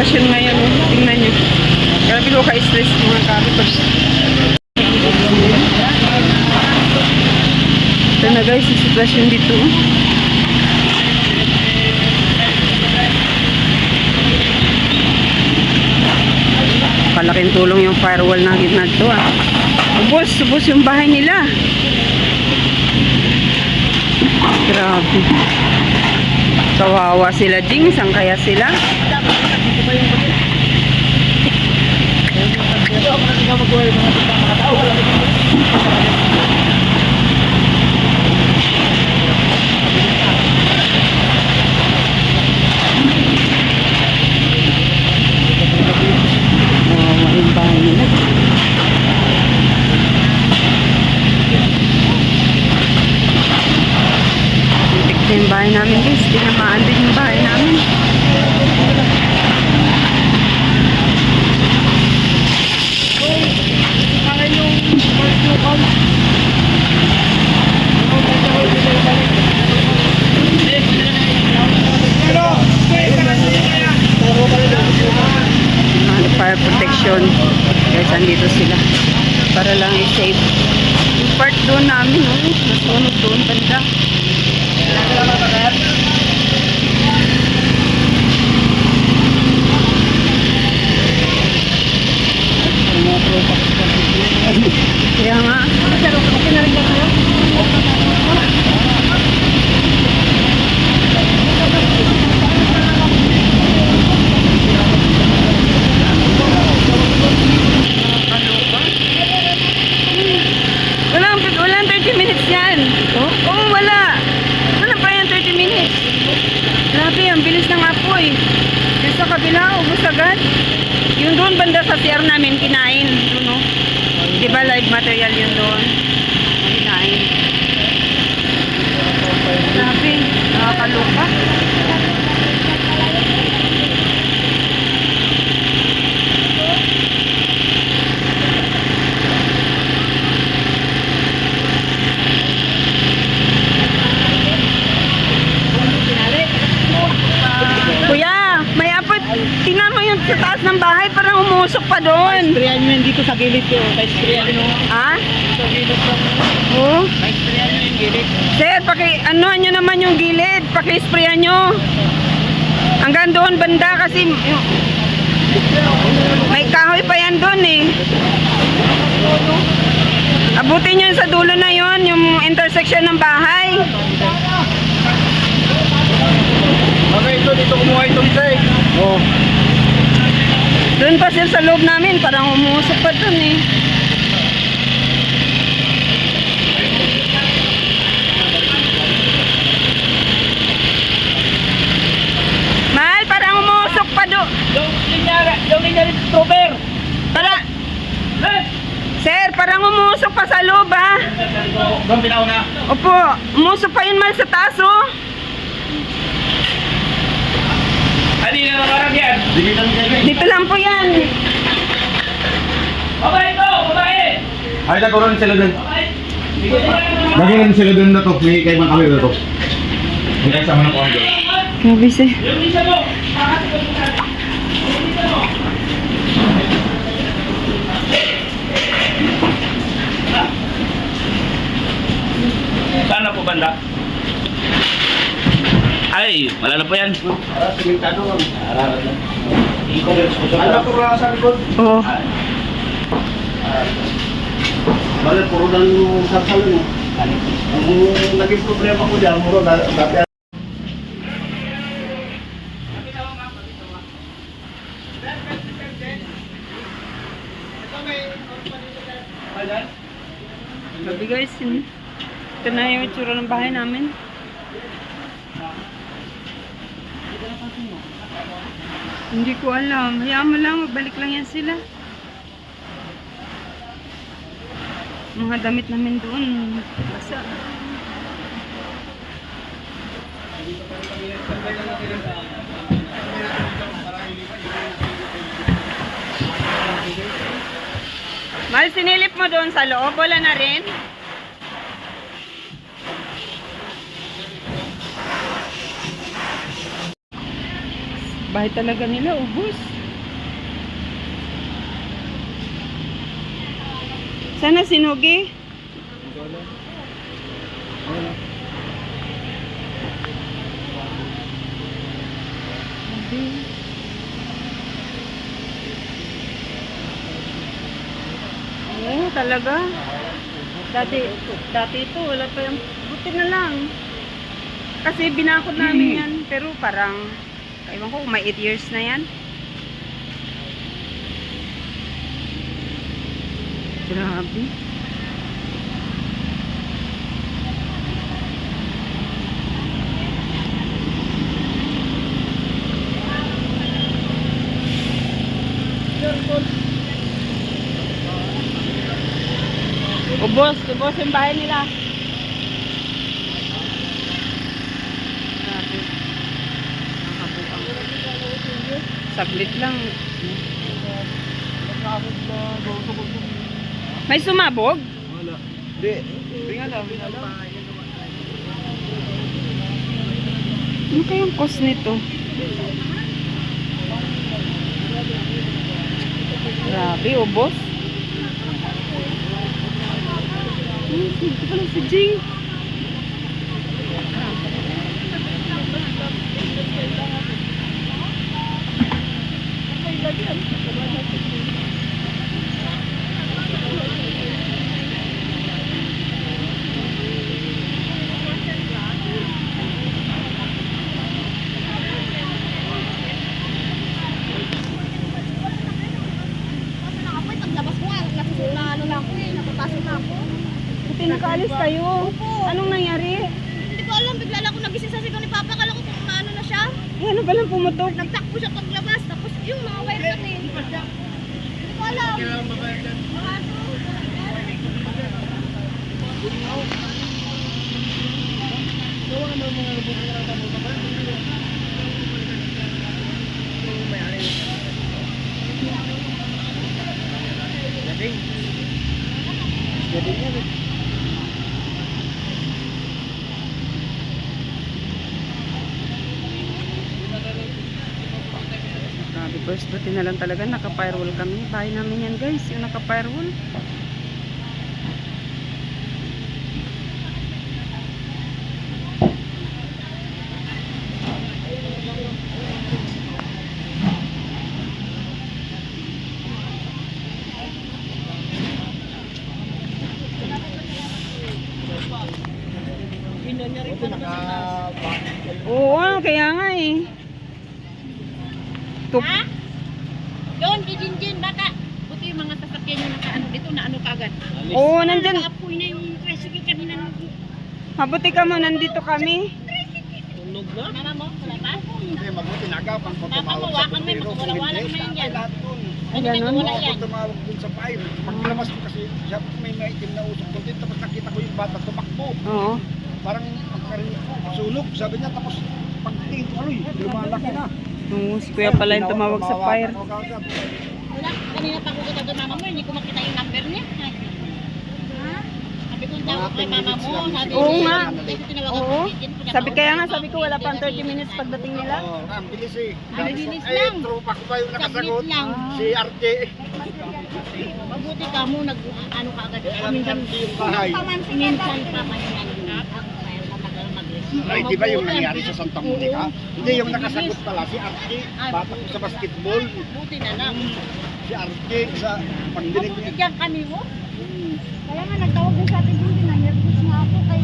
sitwasyon ngayon. Tingnan nyo. Grabe ko ka-stress mga karibers. Ito na guys, yung sitwasyon dito. Palaking tulong yung firewall na gitna to ah. Ubus, ubus yung bahay nila. Grabe. Kawawa sila, Jing. Saan kaya sila? Yung bahay namin guys. Tinamaan din yung bahay namin. Fire protection. Guys, andito sila. Para lang i-save. Yung part doon namin, oh. Nasunog doon banda. Kaya nga. Walang, walang 30 minutes yan. Oo, wala. Wala pa yan 30 minutes. Grabe, ang bilis ng apoy. Yung sa kabila, ubus agad. Yung doon, banda sa CR namin, kinain. Yun, no? Di ba live material yun doon? Kinain. Grabe, nakakaloka. Kuya, may apoy. Tingnan mo yung sa taas ng bahay, umusok pa doon. Sprayan nyo yun dito sa gilid ko. Sprayan nyo. Ha? Sa gilid ko. Oo. Kahit sprayan nyo yung gilid. Sir, paki, ano nyo naman yung gilid, paki-sprayan nyo. Hanggang doon banda kasi may kahoy pa yan doon eh. Abutin nyo sa dulo na yon yung intersection ng bahay. Okay, ito dito kumuha ito isa eh. Oo. Doon pa sir sa loob namin, parang umusok pa doon eh. Mahal, parang umusok pa doon. Yung linya, yung linya ni Trover. Para, sir, parang umusok pa sa loob ah. Doon pinaw na. Opo, umusok pa yun mal sa taas oh. Hindi na nakarang yan. Dili lang yan. Dito lang po yan. Babae ito! Babae! Ay, nagkaroon sila dun. Nagkaroon sila dun na to. May kay man kami na to. May kasama na ko doon. Grabe sir. Yung isa mo. Bakit ko ito Yung isa mo. Saan na po banda? Ay, wala na po yan. Simentado lang. Ano po lang sa likod? Oo. Bale, puro lang yung sarsalo nyo. Ang naging problema ko dyan, muro na dati Grabe guys. Ito na yung itsura ng bahay namin. Hindi ko alam. Hayaan mo lang. Magbalik lang yan sila. Mga damit namin doon. Basa. Mahal, sinilip mo doon sa loob. Wala na rin. bahay talaga nila ubos sana sinugi Okay. Oo, ano talaga. Dati, dati ito, wala pa yung, buti na lang. Kasi binakot namin yan, pero parang ewan ko, may 8 years na yan. Grabe. Ubos, ubos yung bahay nila. Grabe. Nakabuang. Saglit lang. May sumabog? Wala. Hindi. Tingnan lang. Tingnan lang. Ano kayang cost nito? Grabe, ubos. Hmm, ito pala si Jing. Apoy, paglabas ko nga, nasusunod ano na ako eh, napapasok na ako. Buti nakaalis kayo. Anong nangyari? Hindi ko alam, bigla lang ako nagising sa sigaw ni Papa, kala ko kung ano na siya. Eh, ano ba lang pumutok? Nagtakbo siya paglabas, yung mga wire eh. Hindi ko alam. Mga ano, Gading. First buti na lang talaga naka-firewall kami. Bahay namin yan guys, yung naka-firewall. Oo, kaya nga eh. Tup Ha? Yun, Jinjin, baka. Buti yung mga sasakyan yung nakaano dito, na ano kagad. Oo, nandyan. Nakaapoy na yung tricycle kanina. Mabuti ka mo, nandito kami. Tunog na? Mama mo, wala pa? Hindi, mabuti nagapang Papa, tumawag sa bumbero. Kung magwawala hindi, naman yan. Ay, ganun. Wala yan. Tumawag dun sa fire, paglabas ko kasi, siya may maitim na usok doon. Tapos nakita ko yung bata tumakbo. Oo. Parang pagkarinig ko, sunog. Sabi niya, tapos pagtingin ko, aloy, lumalaki na. Oo, si kuya pala yung tumawag sa fire. Ko. Wala, kanina pa ako katagal mama mo, hindi ko makita yung number niya. Ha? Sabi ko tawag kay mama mo, sabi Oo niya, nga. hindi ko tinawag Oo. pinatawag Sabi kaya nga, ko, sabi ko wala pang 30 minutes pagdating nila. Oo, ang bilis eh. Ang bilis Ay, lang. tropa ko pa yung nakasagot. Saglit lang. Si RJ. Mabuti ka mo, nag, ano ka agad. Alam Minsan, niya yung bahay. minsan pa man yan. Kaya matagal mag-receive. Ay, di ba yung nangyari sa Santa Monica? Hindi, yung nakasagot pala si RJ. Bata ko sa basketball. Buti na lang. Si RJ sa pagdinig Mabuti niya. dyan kami mo. Kaya nga, nagtawag din sa atin din, na-nervous nga ako kay...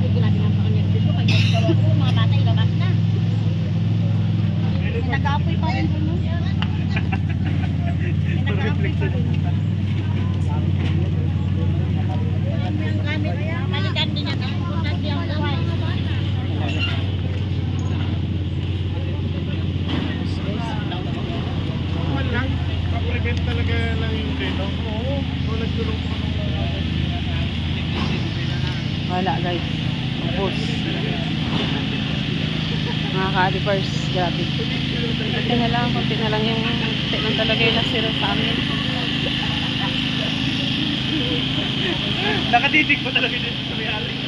Ay, grabe nga pa nervous ko, kaya nagtawag ko, mga bata ilabas na. May nag-aapoy pa rin doon. no? May nag-aapoy pa rin. Ayan mo yung gamit, balikan din yan. Ang importante ang buhay. Wala. Pa-prevent talaga lang yung dito. Oo. So, nagtulong ko. Wala guys. Ubus. Mga ka-adipers, grabe. Kunti na lang, kunti na lang yung, kunti lang talaga yung nasira sa amin. Nakatitig pa talaga dito sa may-ari.